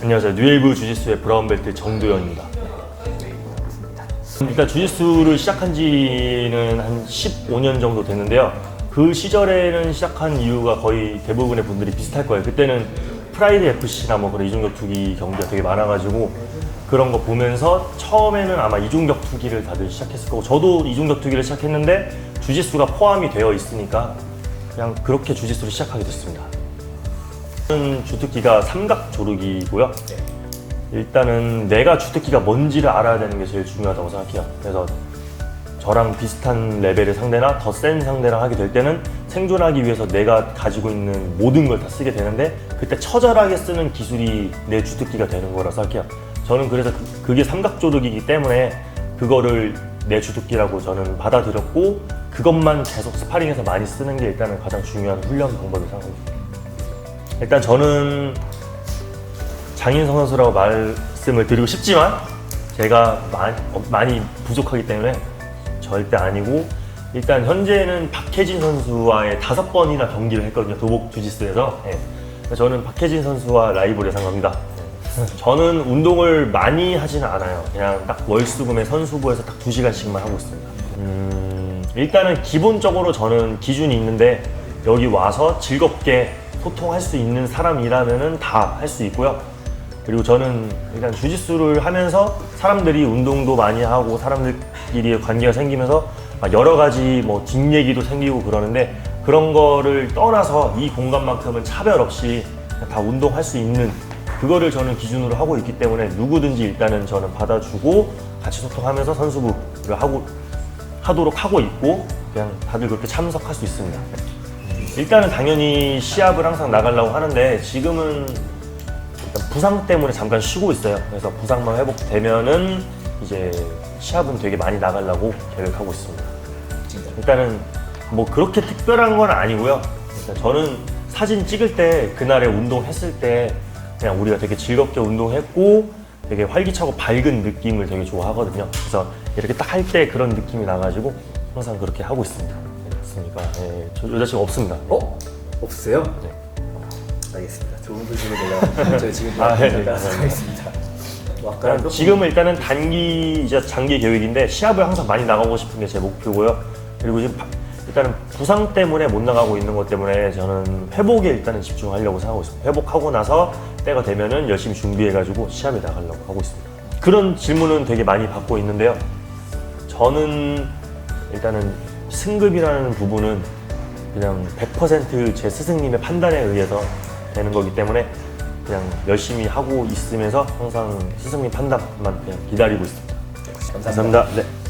안녕하세요. 뉴웨이브 주짓수의 브라운벨트 정도현입니다. 일단 주짓수를 시작한 지는 한 15년 정도 됐는데요. 그 시절에는 시작한 이유가 거의 대부분의 분들이 비슷할 거예요. 그때는 프라이드 FC나 뭐 그런 이중격 투기 경기가 되게 많아가지고 그런 거 보면서 처음에는 아마 이중격 투기를 다들 시작했을 거고 저도 이중격 투기를 시작했는데 주짓수가 포함이 되어 있으니까 그냥 그렇게 주짓수를 시작하게 됐습니다. 저는 주특기가 삼각 조르기고요. 일단은 내가 주특기가 뭔지를 알아야 되는 게 제일 중요하다고 생각해요. 그래서 저랑 비슷한 레벨의 상대나 더 센 상대랑 하게 될 때는 생존하기 위해서 내가 가지고 있는 모든 걸 다 쓰게 되는데 그때 처절하게 쓰는 기술이 내 주특기가 되는 거라 생각해요. 저는 그래서 그- 그게 삼각 조르기이기 때문에 그거를 내 주특기라고 저는 받아들였고 그것만 계속 스파링에서 많이 쓰는 게 일단은 가장 중요한 훈련 방법이라고 생각합니다. 일단 저는 장인성 선수라고 말씀을 드리고 싶지만 제가 많이, 부족하기 때문에 절대 아니고 일단 현재는 박혜진 선수와의 다섯 번이나 경기를 했거든요 도복 주짓수에서 예. 그래서 저는 박혜진 선수와 라이벌 예상합니다 예. 저는 운동을 많이 하지는 않아요. 그냥 딱 월수금의 선수부에서 딱두 시간씩만 하고 있습니다. 음, 일단은 기본적으로 저는 기준이 있는데 여기 와서 즐겁게 소통할 수 있는 사람이라면은 다할 수 있고요. 그리고 저는 일단 주짓수를 하면서 사람들이 운동도 많이 하고 사람들끼리 관계가 생기면서 막 여러 가지 뭐 뒷얘기도 생기고 그러는데 그런 거를 떠나서 이 공간만큼은 차별 없이 다 운동할 수 있는 그거를 저는 기준으로 하고 있기 때문에 누구든지 일단은 저는 받아주고 같이 소통하면서 선수부를 하고 하도록 하고 있고 그냥 다들 그렇게 참석할 수 있습니다. 일단은 당연히 시합을 항상 나가려고 하는데 지금은 일단 부상 때문에 잠깐 쉬고 있어요. 그래서 부상만 회복되면은 이제 시합은 되게 많이 나가려고 계획하고 있습니다. 일단은 뭐 그렇게 특별한 건 아니고요. 일단 저는 사진 찍을 때 그날에 운동했을 때 그냥 우리가 되게 즐겁게 운동했고 되게 활기차고 밝은 느낌을 되게 좋아하거든요. 그래서 이렇게 딱 할 때 그런 느낌이 나가지고 항상 그렇게 하고 있습니다. 네, 맞습니까? 네, 저 여자친구 없습니다. 어? 없으세요? 네. 알겠습니다. 좋은 소식을 내가 저 지금 아, 네, 네, 네. 하겠습니다. 뭐 아까 일단 지금은 일단은 단기 이제 장기 계획인데 시합을 항상 많이 나가고 싶은 게 제 목표고요. 그리고 지금 바- 일단은 부상 때문에 못 나가고 있는 것 때문에 저는 회복에 일단은 집중하려고 생각하고 있습니다. 회복하고 나서 때가 되면은 열심히 준비해가지고 시합에 나가려고 하고 있습니다. 그런 질문은 되게 많이 받고 있는데요. 저는 일단은 승급이라는 부분은 그냥 100%제 스승님의 판단에 의해서 되는 거기 때문에 그냥 열심히 하고 있으면서 항상 스승님 판단만 그냥 기다리고 있습니다. 감사합니다. 감사합니다. 네.